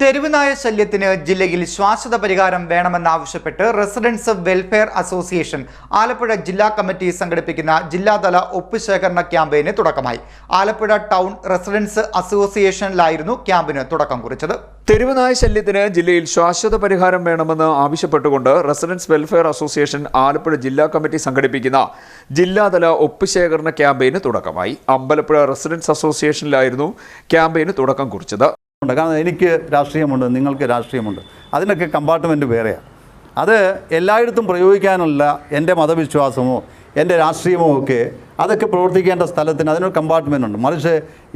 തെരുവുനായ ശല്യത്തിന് ജില്ലയിൽ ശാശ്വത പരിഹാരം വേണമെന്നാവശ്യപ്പെട്ട് റെസിഡൻസ് വെൽഫെയർ അസോസിയേഷൻ ആലപ്പുഴ ജില്ലാ കമ്മിറ്റി സംഘടിപ്പിക്കുന്ന ജില്ലാതല ഒപ്പുശേഖരണ ക്യാമ്പയിന് തുടക്കമായി. ആലപ്പുഴ ടൗൺ റെസിഡൻസ് അസോസിയേഷനിലായിരുന്നു ക്യാമ്പിന് തുടക്കം കുറിച്ചത്. തെരുവുനായ ശല്യത്തിന് ജില്ലയിൽ ശാശ്വത പരിഹാരം വേണമെന്ന് ആവശ്യപ്പെട്ടുകൊണ്ട് റെസിഡൻസ് വെൽഫെയർ അസോസിയേഷൻ ആലപ്പുഴ ജില്ലാ കമ്മിറ്റി സംഘടിപ്പിക്കുന്ന ജില്ലാതല ഒപ്പുശേഖരണ ക്യാമ്പയിന് തുടക്കമായി. അമ്പലപ്പുഴ റെസിഡൻസ് അസോസിയേഷനിലായിരുന്നു ക്യാമ്പയിന് തുടക്കം കുറിച്ചത്. ഉണ്ട്. കാരണം എനിക്ക് രാഷ്ട്രീയമുണ്ട് നിങ്ങൾക്ക് രാഷ്ട്രീയമുണ്ട്. അതിനൊക്കെ കമ്പാർട്ട്മെന്റ് വേറെയാണ് അത് എല്ലായിടത്തും പ്രയോഗിക്കാനുള്ള എന്റെ മതവിശ്വാസമോ എന്റെ രാഷ്ട്രീയമോ ഒക്കെ അതൊക്കെ പ്രവർത്തിക്കേണ്ട സ്ഥലത്തിന് അതിനൊരു കമ്പാർട്ട്മെന്റ് ഉണ്ട്. മറിച്ച്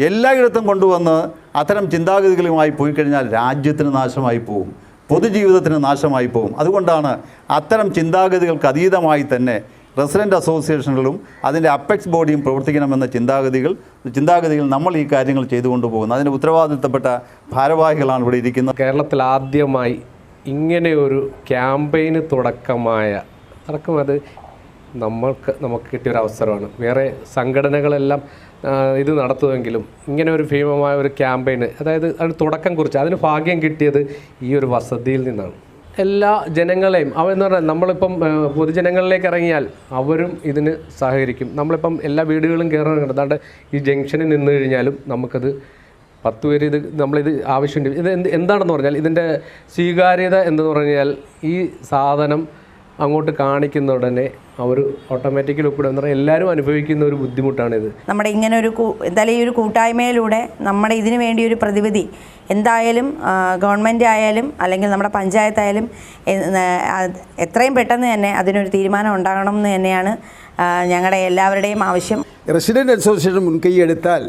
എല്ലായിടത്തും കൊണ്ടുവന്ന് അത്തരം ചിന്താഗതികളുമായി പോയി കഴിഞ്ഞാൽ രാജ്യത്തിന് നാശമായി പോകും പൊതുജീവിതത്തിന് നാശമായി പോകും അതുകൊണ്ടാണ് അത്തരം ചിന്താഗതികൾക്ക് അതീതമായി തന്നെ റെസിഡന്റ് അസോസിയേഷനുകളും അതിന്റെ അപ്പെക്സ് ബോഡിയും പ്രവർത്തിക്കണമെന്ന ചിന്താഗതികൾ ചിന്താഗതികൾ നമ്മൾ ഈ കാര്യങ്ങൾ ചെയ്തുകൊണ്ട് പോകുന്നു. അതിന്റെ ഉത്തരവാദിത്തപ്പെട്ട ഭാരവാഹികളാണ് ഇവിടെ ഇരിക്കുന്നത്. കേരളത്തിൽ ആദ്യമായി ഇങ്ങനെ ഒരു ക്യാമ്പയിന് തുടക്കമായ തുടക്കം അത് നമ്മൾക്ക് നമുക്ക് കിട്ടിയൊരു അവസരമാണ്. വേറെ സംഘടനകളെല്ലാം ഇത് നടത്തുമെങ്കിലും ഇങ്ങനെ ഒരു ഭീമമായ ഒരു ക്യാമ്പയിന് അതായത് അതിന് തുടക്കം കുറിച്ച് അതിന് ഭാഗ്യം കിട്ടിയത് ഈ ഒരു വസതിയിൽ നിന്നാണ്. എല്ലാ ജനങ്ങളെയും അവർ എന്ന് പറഞ്ഞാൽ നമ്മളിപ്പം പൊതുജനങ്ങളിലേക്ക് ഇറങ്ങിയാൽ അവരും ഇതിന് സഹകരിക്കും. നമ്മളിപ്പം എല്ലാ വീടുകളും കയറാറുണ്ട് അതാണ്ട് ഈ ജംഗ്ഷനിൽ നിന്ന് കഴിഞ്ഞാലും നമുക്കത് പത്ത് പേര് ഇത് നമ്മളിത് ആവശ്യമുണ്ട്. ഇത് എന്ത് എന്താണെന്ന് പറഞ്ഞാൽ ഇതിന്റെ സ്വീകാര്യത എന്ന് പറഞ്ഞാൽ ഈ സാധനം അങ്ങോട്ട് കാണിക്കുന്ന ഉടനെ അവർ ഓട്ടോമാറ്റിക്കലി ഒപ്പിടുക എന്ന് പറഞ്ഞാൽ എല്ലാവരും അനുഭവിക്കുന്ന ഒരു ബുദ്ധിമുട്ടാണിത്. നമ്മുടെ നമ്മുടെ ഇങ്ങനെ ഒരു എന്തായാലും ഈ ഒരു കൂട്ടായ്മയിലൂടെ നമ്മുടെ ഇതിനു വേണ്ടി ഒരു പ്രതിവിധി എന്തായാലും ഗവൺമെന്റ് ആയാലും അല്ലെങ്കിൽ നമ്മുടെ പഞ്ചായത്തായാലും എത്രയും പെട്ടെന്ന് തന്നെ അതിനൊരു തീരുമാനം ഉണ്ടാകണം എന്ന് തന്നെയാണ് ഞങ്ങളുടെ എല്ലാവരുടെയും ആവശ്യം. റെസിഡന്റ് അസോസിയേഷൻ മുൻകൈ എടുത്താൽ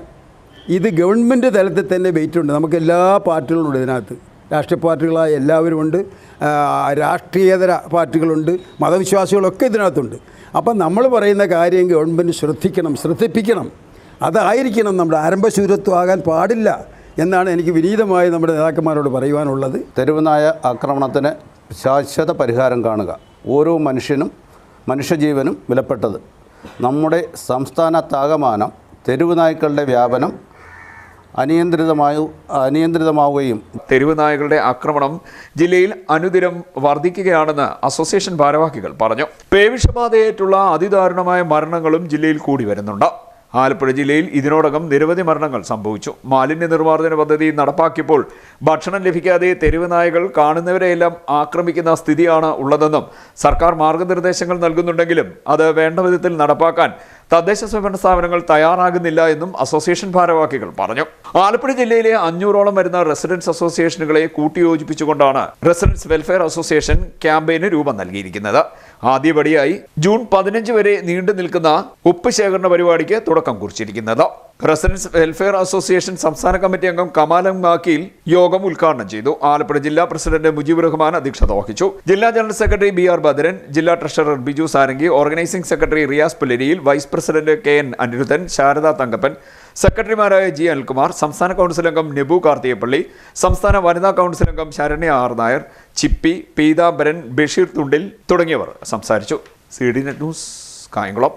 ഇത് ഗവൺമെന്റ് തലത്തിൽ തന്നെ വെയിറ്റ് ഉണ്ട്. നമുക്ക് എല്ലാ പാർട്ടികളും ഉണ്ട് ഇതിനകത്ത്. രാഷ്ട്രീയ പാർട്ടികളായ എല്ലാവരും ഉണ്ട്. ആ, രാഷ്ട്രീയേതര പാർട്ടികളുണ്ട്. മതവിശ്വാസികളൊക്കെ ഇതിനകത്തുണ്ട്. അപ്പം നമ്മൾ പറയുന്ന കാര്യം ഗവൺമെന്റ് ശ്രദ്ധിക്കണം ശ്രദ്ധിപ്പിക്കണം. അതായിരിക്കണം നമ്മുടെ ആരംഭശൂരത്വം ആകാൻ പാടില്ല എന്നാണ് എനിക്ക് വിനീതമായി നമ്മുടെ നേതാക്കന്മാരോട് പറയുവാനുള്ളത്. തെരുവുനായ ആക്രമണത്തിന് ശാശ്വത പരിഹാരം കാണുക. ഓരോ മനുഷ്യനും മനുഷ്യജീവനും വിലപ്പെട്ടത്. നമ്മുടെ സംസ്ഥാനത്താകമാനം തെരുവുനായ്ക്കളുടെ വ്യാപനം അനിയന്ത്രിതമായി അനിയന്ത്രിതമാവുകയും തെരുവ് നായകളുടെ ആക്രമണം ജില്ലയിൽ അനുദിനം വർദ്ധിക്കുകയാണെന്ന് അസോസിയേഷൻ ഭാരവാഹികൾ പറഞ്ഞു. പേവിഷബാധയേറ്റുള്ള അതിദാരുണമായ മരണങ്ങളും ജില്ലയിൽ കൂടി വരുന്നുണ്ട്. ആലപ്പുഴ ജില്ലയിൽ ഇതിനോടകം നിരവധി മരണങ്ങൾ സംഭവിച്ചു. മാലിന്യ നിർമ്മാർജന പദ്ധതി നടപ്പാക്കിയപ്പോൾ ഭക്ഷണം ലഭിക്കാതെ തെരുവ് നായകൾ കാണുന്നവരെയെല്ലാം ആക്രമിക്കുന്ന സ്ഥിതിയാണ് ഉള്ളതെന്നും സർക്കാർ മാർഗനിർദ്ദേശങ്ങൾ നൽകുന്നുണ്ടെങ്കിലും അത് വേണ്ട വിധത്തിൽ നടപ്പാക്കാൻ തദ്ദേശ സ്വയംഭരണ സ്ഥാപനങ്ങൾ തയ്യാറാകുന്നില്ല എന്നും അസോസിയേഷൻ ഭാരവാഹികൾ പറഞ്ഞു. ആലപ്പുഴ ജില്ലയിലെ അഞ്ഞൂറോളം വരുന്ന റെസിഡൻസ് അസോസിയേഷനുകളെ കൂട്ടിയോജിപ്പിച്ചുകൊണ്ടാണ് റെസിഡൻസ് വെൽഫെയർ അസോസിയേഷൻ ക്യാമ്പയിന് രൂപം നൽകിയിരിക്കുന്നത്. ആദ്യപടിയായി ജൂൺ പതിനഞ്ച് വരെ നീണ്ടു നിൽക്കുന്ന ഉപ്പ് ശേഖരണ പരിപാടിക്ക് തുടക്കം കുറിച്ചിരിക്കുന്നത്. റെസിഡൻസ് വെൽഫെയർ അസോസിയേഷൻ സംസ്ഥാന കമ്മിറ്റി അംഗം കമാലം മാക്കിയിൽ യോഗം ഉദ്ഘാടനം ചെയ്തു. ആലപ്പുഴ ജില്ലാ പ്രസിഡന്റ് മുജീബ് റഹ്മാൻ അധ്യക്ഷത വഹിച്ചു. ജില്ലാ general secretary B R Bhadran ജില്ലാ treasurer Biju Sarangi organising secretary Riyas Pullariyil vice president K N Anirudhan Sarada Thankappan സെക്രട്ടറിമാരായ ജി അനിൽകുമാർ സംസ്ഥാന കൗൺസിൽ അംഗം നെബു കാർത്തിയപ്പള്ളി സംസ്ഥാന വനിതാ കൗൺസിൽ അംഗം ശരണ്യ ആർ നായർ ചിപ്പി പീതാംബരൻ ബഷീർ തുണ്ടിൽ തുടങ്ങിയവർ സംസാരിച്ചു. C D net news Kayamkulam.